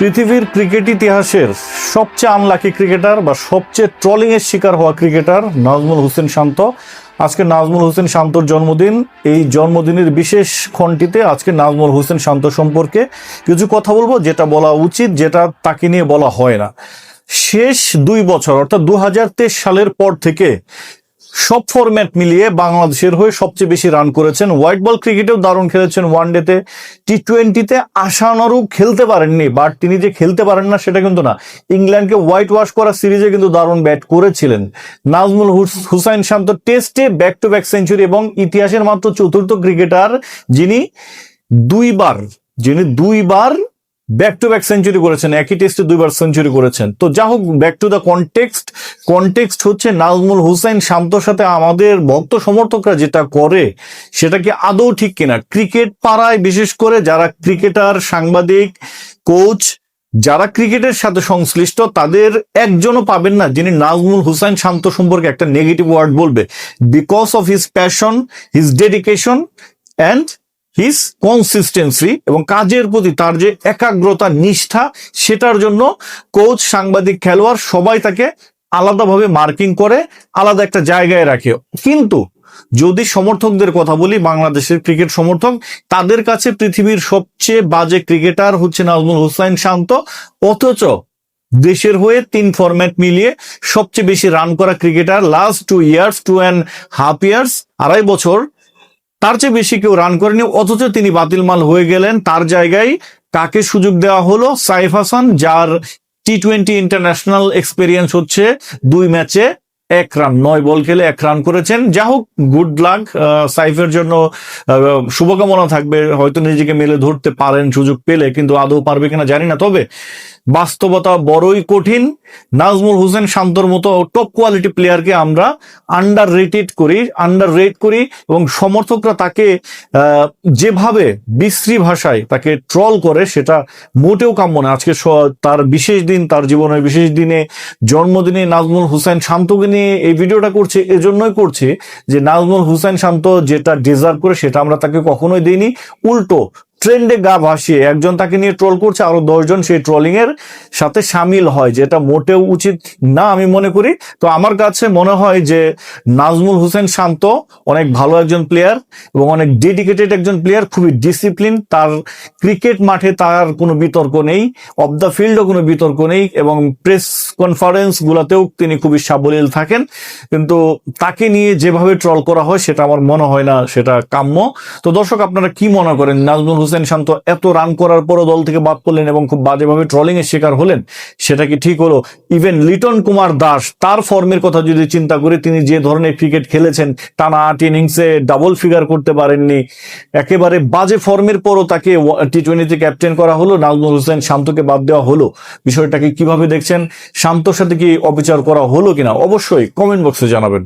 পৃথিবীর ক্রিকেট ইতিহাসের সবচেয়ে আনলাকি ক্রিকেটার বা সবচেয়ে ট্রলিং এর শিকার হওয়া ক্রিকেটার নাজমুল হোসেন শান্ত। আজকে নাজমুল হোসেন শান্তর জন্মদিন। এই জন্মদিনের বিশেষ খণ্ডটিতে আজকে নাজমুল হোসেন শান্ত সম্পর্কে কিছু কথা বলব, যেটা বলা উচিত, যেটা তাকে নিয়ে বলা হয় না। শেষ দুই বছর, অর্থাৎ দু হাজার তেইশ সালের পর থেকে সব ফরম্যাট মিলিয়ে বাংলাদেশের হয়ে সবচেয়ে বেশি রান করেছেন। হোয়াইট বল ক্রিকেটেও দারুণ খেলেছেন ওয়ান ওয়ানডেতে টি টোয়েন্টিতে আশানুরূপ খেলতে পারেননি বাট তিনি যে খেলতে পারেন না সেটা কিন্তু না। ইংল্যান্ডকে হোয়াইট ওয়াশ করা সিরিজে কিন্তু দারুণ ব্যাট করেছিলেন। নাজমুল হুস- হুসাইন শান্ত টেস্টে ব্যাক টু ব্যাক সেঞ্চুরি এবং ইতিহাসের মাত্র চতুর্থ ক্রিকেটার যিনি দুইবার যিনি দুইবার ব্যাক টু ব্যাক সেঞ্চুরি করেছেন, একই টেস্টে দুইবার সেঞ্চুরি করেছেন। তো যা হোক back to the context context হচ্ছে নাজমুল হুসাইন শান্তর সাথে আমাদের ভক্ত সমর্থকরা যেটা করে, সেটা কি আদৌ ঠিক কিনা? ক্রিকেট পাড়ায় বিশেষ করে যারা ক্রিকেটার, সাংবাদিক কোচ যারা ক্রিকেটের সাথে সংশ্লিষ্ট, তাদের একজনও পাবেন না যিনি নাজমুল হুসাইন শান্ত সম্পর্কে একটা নেগেটিভ ওয়ার্ড বলবে। Because of his passion his dedication and his consistency এবং কাজের প্রতি তার যে একাগ্রতা, নিষ্ঠা, সেটার জন্য কোচ সাংবাদিক, খেলোয়াড় সবাই তাকে আলাদাভাবে মার্কিং করে, আলাদা একটা জায়গায় রাখে। কিন্তু যদি সমর্থকদের কথা বলি, বাংলাদেশের ক্রিকেট সমর্থক, তাদের কাছে পৃথিবীর সবচেয়ে বাজে ক্রিকেটার হচ্ছে নাজমুল হুসাইন শান্ত। অথচ দেশের হয়ে তিন ফরম্যাট মিলিয়ে সবচেয়ে বেশি রান করা cricketer last two years two and half years আড়াই বছর তার চেয়ে বেশি কেউ রান করেনি, অথচ তিনি বাতিল মাল হয়ে গেলেন। তার জায়গায় কাকে সুযোগ দেওয়া হলো? সাইফ হাসান, যার টি টোয়েন্টি ইন্টারন্যাশনাল এক্সপিরিয়েন্স হচ্ছে দুই ম্যাচে এক রান নয় বল খেলে এক রান করেছেন। যা হোক গুড লাক সাইফের জন্য শুভকামনা থাকবে। হয়তো নিজেকে মেলে ধরতে পারেন সুযোগ পেলে, কিন্তু আদৌ পারবে কিনা জানি না। তবে বাস্তবতা বড়ই কঠিন। নাজমুল হোসেন শান্তর মতো টপ কোয়ালিটি প্লেয়ারকে আমরা আন্ডার রেটেড করি আন্ডার রেট করি এবং সমর্থকরা তাকে যেভাবে বিশ্রী ভাষায় তাকে ট্রল করে সেটা মোটেও কাম্য না আজকে তার বিশেষ দিন, তার জীবনের বিশেষ দিনে, জন্মদিনে নাজমুল হুসাইন শান্তকে নিয়ে এই ভিডিওটা করছে, এজন্যই করছে যে নাজমুল হুসাইন শান্ত যেটা ডিজার্ভ করে সেটা আমরা তাকে কখনোই দিইনি। উল্টো ট্রেন্ডে গা ভাসিয়ে একজন তাকে নিয়ে ট্রোল করছে, আরও দশজন সেই ট্রলিং এর সাথে সামিল হয়, যেটা মোটেও উচিত না আমি মনে করি। তো আমার কাছে মনে হয় যে নাজমুল হোসেন শান্ত অনেক ভালো একজন প্লেয়ার এবং অনেক ডেডিকেটেড একজন প্লেয়ার খুবই ডিসিপ্লিন তার ক্রিকেট মাঠে তার কোনো বিতর্ক নেই অফ দ্য ফিল্ডও কোনো বিতর্ক নেই এবং প্রেস কনফারেন্স গুলাতেও তিনি খুবই সাবলীল থাকেন। কিন্তু তাকে নিয়ে যেভাবে ট্রল করা হয়, সেটা আমার মনে হয় না সেটা কাম্য। তো দর্শক, আপনারা কি মনে করেন নাজমুল হোসেন শান্ত এত রান করার পরও দল থেকে বাদ পড়লেন এবং খুব বাজেভাবে ট্রলিং এর শিকার হলেন, সেটা কি ঠিক হলো? ইভেন লিটন কুমার দাস, তার ফর্মের কথা যদি চিন্তা করি তিনি যে ধরনের ক্রিকেট খেলেছেন, টানা আট ইনিংসে ডাবল ফিগার করতে পারেননি। একেবারে বাজে ফর্মের পরও তাকে টি টোয়েন্টিতে ক্যাপ্টেন করা হলো, নাজমুল হোসেন শান্তকে বাদ দেওয়া হলো। বিষয়টাকে কীভাবে দেখছেন? শান্তর সাথে কি অবিচার করা হলো কিনা? অবশ্যই কমেন্ট বক্সে জানাবেন।